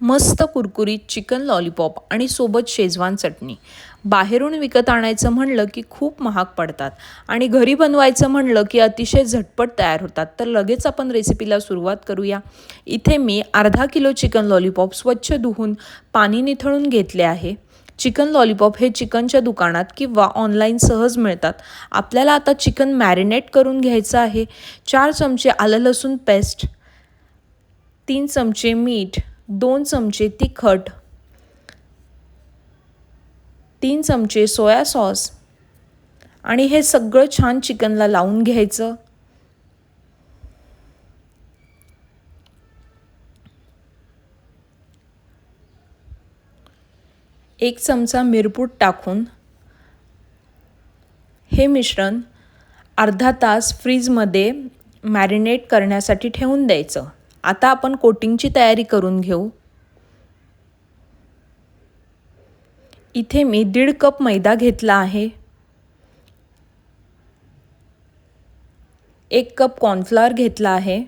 मस्त कुरकुरीत chicken lollipop आणि सोबत शेजवान चटणी. बाहेरून विकत आणायचं म्हणलं की खूप महाग पडतात. आणि घरी बनवायचं म्हणलं की अतिशय झटपट तयार होतात. तर लगेच आपण रेसिपीला सुरुवात करूया. इथे मी अर्धा किलो चिकन लॉलीपॉप स्वच्छ धुवून पाणी निथळून घेतले आहे. चिकन लॉलीपॉप हे चिकनच्या दुकानात किंवा ऑनलाईन सहज मिळतात. आपल्याला आता चिकन मॅरिनेट करून घ्यायचं आहे. चार चमचे आलं लसूण पेस्ट तीन चमचे मीठ दोन चमचे तिखट तीन चमचे सोया सॉस आणि हे सगळं छान चिकनला लावून घ्यायचं. एक चमचा मिरपूट टाकून हे मिश्रण अर्धा तास फ्रीजमध्ये मॅरिनेट करण्यासाठी ठेवून द्यायचं. आता आपण कोटिंगची तयारी करून घेऊ. इथे मी दीड कप मैदा घेतला आहे. एक कप कॉर्नफ्लॉवर घेतला आहे.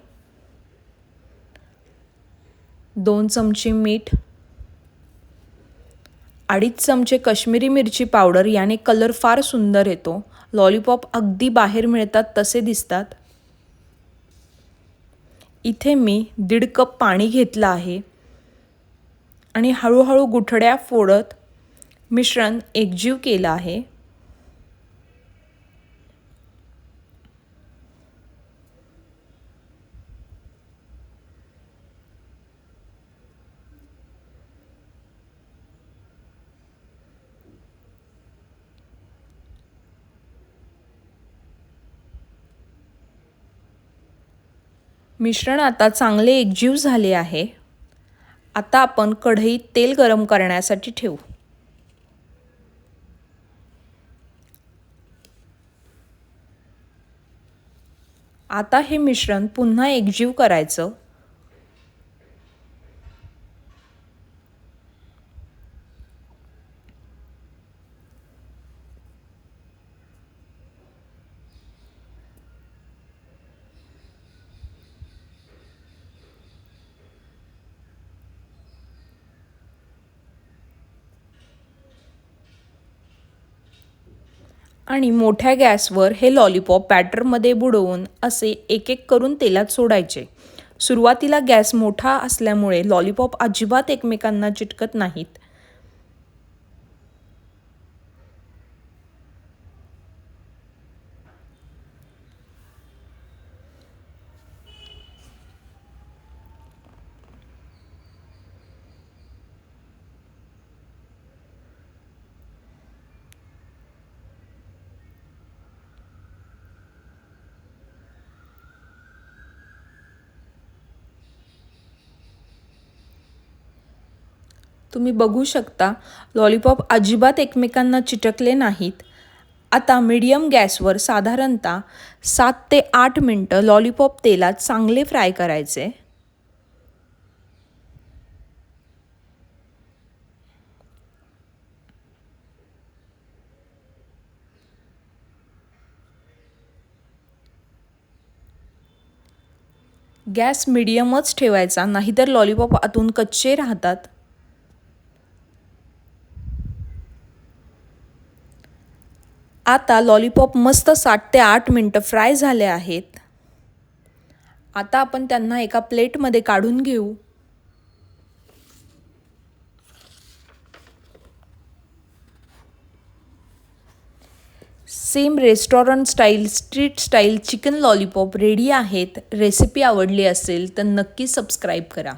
दोन चमचे मीठ. अडीच चमचे कश्मीरी मिरची पावडर याने कलर फार सुंदर येतो. लॉलीपॉप अगदी बाहेर मिळतात तसे दिसतात. इथे मी दीड कप पाणी घेतलं आहे. आणि हळूहळू गुठड्या फोडत मिश्रण एकजीव केलं आहे. मिश्रण आता चांगले एकजीव झाले आहे. आता आपण कढईत तेल गरम करण्यासाठी ठेवू. आता हे मिश्रण पुन्हा एकजीव करायचं. आणि मोठ्या गॅसवर हे लॉलीपॉप बॅटरमध्ये बुडवून असे एक एक करून तेलात सोडायचे. सुरुवातीला गॅस मोठा असल्यामुळे लॉलीपॉप अजिबात एकमेकांना चिटकत नाहीत. तुम्ही बघू शकता लॉलीपॉप अजिबात एकमेकांना चिटकले नाहीत. आता मीडियम गॅसवर साधारणतः सात ते आठ मिनटं लॉलीपॉप तेलात चांगले फ्राय करायचे. गॅस मिडियमच ठेवायचा नाहीतर लॉलीपॉप आतून कच्चे राहतात. आता लॉलीपॉप मस्त सात ते आठ मिनटं फ्राय झाले आहेत. आता आपण त्यांना एका प्लेटमध्ये काढून घेऊ. Same restaurant style street style chicken lollipop ready आहेत. रेसिपी आवडली असेल तर नक्की सबस्क्राईब करा.